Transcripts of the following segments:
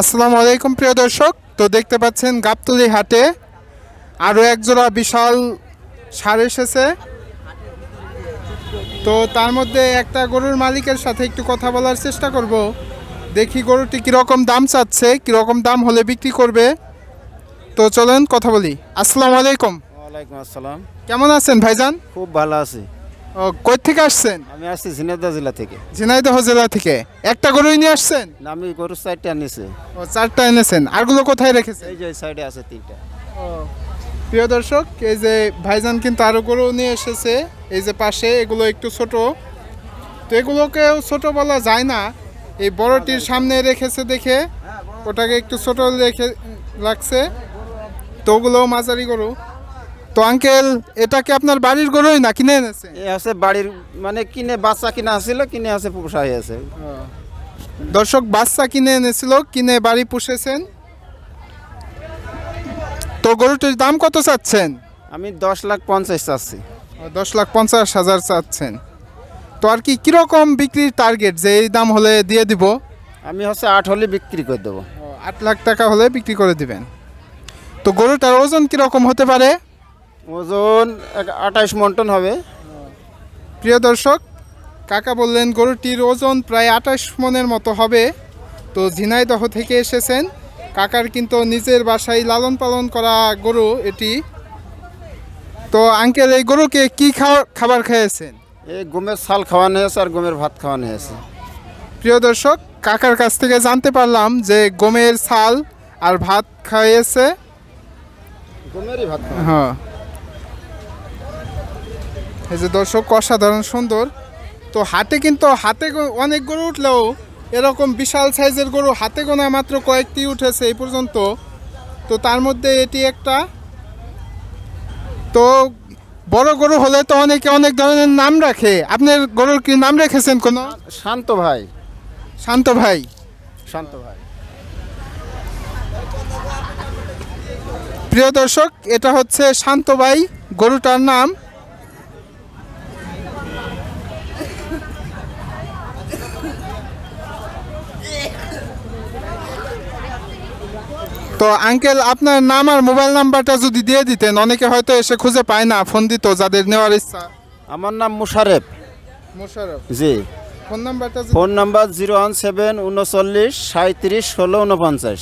আসসালামু আলাইকুম প্রিয় দর্শক। তো দেখতে পাচ্ছেন গাবতলি হাটে আরও একজোড়া বিশাল সার এসেছে। তো তার মধ্যে একটা গরুর মালিকের সাথে একটু কথা বলার চেষ্টা করব। দেখি গরুটি কীরকম দাম চাচ্ছে কীরকম দাম হলে বিক্রি করবে। তো চলেন কথা বলি। আসসালামু আলাইকুম। ওয়ালাইকুম আসসালাম। কেমন আছেন ভাইজান? খুব ভালো আছি। ও কই থেকে আসছেন? আমি আসছি ঝিনাইদহ জেলা থেকে। ঝিনাইদহ জেলা থেকে। একটা গরুই নিয়ে আসছেন? না, আমি গরু সাইডটা নিছি ও চারটা এনেছেন। আরগুলো কোথায় রেখেছেন? এই যে সাইডে আছে তিনটা। প্রিয় দর্শক এই যে ভাইজান কিন্তু আরও গরু নিয়ে এসেছে। এই যে পাশে এগুলো একটু ছোট। তো এগুলোকেও ছোট বলা যায় না। এই বড়টির সামনে রেখেছে দেখে। ওটাকে একটু ছোট রেখে লাগছে। তো ওগুলোও মাঝারি গরু। তো আঙ্কেল এটা কি আপনার বাড়ির গরুই না কিনে এনেছে? এই আছে বাড়ির মানে কিনে বাচ্চা কিনা আসছিল কিনে আছে পোষা হয়ে আছে। দর্শক বাচ্চা কিনে এনেছিল কিনে বাড়ি পুষেছেন। তো গরুটির দাম কত চাচ্ছেন? আমি দশ লাখ পঞ্চাশ চাচ্ছি। দশ লাখ পঞ্চাশ হাজার চাচ্ছেন। তো আর কি কীরকম বিক্রির টার্গেট যে এই দাম হলে দিয়ে দিব? আমি হচ্ছে আট হলে বিক্রি করে দেবো। আট লাখ টাকা হলে বিক্রি করে দিবেন। তো গরুটার ওজন কীরকম হতে পারে? ওজন আঠাইশ মন্টন হবে। প্রিয় দর্শক কাকা বললেন গরুটির ওজন প্রায় আঠাশ মনের মতো হবে। তো ঝিনাইদহ থেকে এসেছেন। কাকার কিন্তু নিজের বাসায় লালন পালন করা গরু এটি। তো আঙ্কেল এই গরুকে কি খাওয়া খাবার খেয়েছেন? এই গমের ছাল খাওয়ানো হয়েছে আর গমের ভাত খাওয়ানো হয়েছে প্রিয় দর্শক কাকার কাছ থেকে জানতে পারলাম যে গমের ছাল আর ভাত খাইয়েছে। গমেরই ভাত হ্যাঁ। এই যে দর্শক অসাধারণ সুন্দর। তো হাতে কিন্তু হাতে অনেক গরু উঠলেও এরকম বিশাল সাইজের গরু হাতে গোনা মাত্র কয়েকটি উঠেছে এই পর্যন্ত। তো তার মধ্যে এটি একটা। তো বড় গরু হলে তো অনেকে অনেক ধরনের নাম রাখে। আপনার গরুর কি নাম রেখেছেন কোনো? শান্ত ভাই। শান্ত ভাই। শান্ত ভাই। প্রিয় দর্শক এটা হচ্ছে শান্ত ভাই গরুটার নাম তো আঙ্কেল আপনার নাম আর মোবাইল নাম্বারটা যদি দিয়ে দিতেন অনেকে হয়তো এসে খুঁজে পায় না ফোন দিত যাদের নেওয়ার ইচ্ছা। আমার নাম মুশারেফ। মোশারফ? জি। ফোন নাম্বারটা phone number zero one seven উনচল্লিশ সাঁত্রিশ ষোলো উনপঞ্চাশ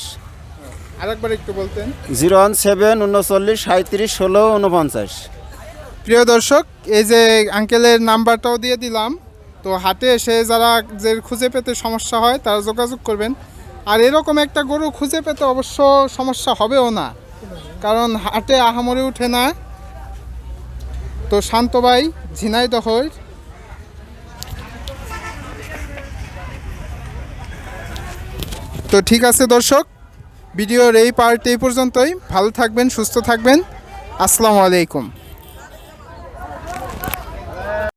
আরেকবার একটু বলতেন। জিরো ওয়ান সেভেন উনচল্লিশ সাঁত্রিশ ষোলো উনপঞ্চাশ প্রিয় দর্শক এই যে আঙ্কেলের নাম্বারটাও দিয়ে দিলাম। তো হাটে এসে যারা যে খুঁজে পেতে সমস্যা হয়, তারা যোগাযোগ করবেন। আর এরকম একটা গরু খুঁজে পেতে অবশ্য সমস্যা হবেও না। কারণ হাটে আহামরি উঠে না। তো শান্তবাই ঝিনাইদহর তো ঠিক আছে দর্শক, ভিডিওর এই পার্ট এই পর্যন্তই। ভালো থাকবেন, সুস্থ থাকবেন। আসসালামু আলাইকুম।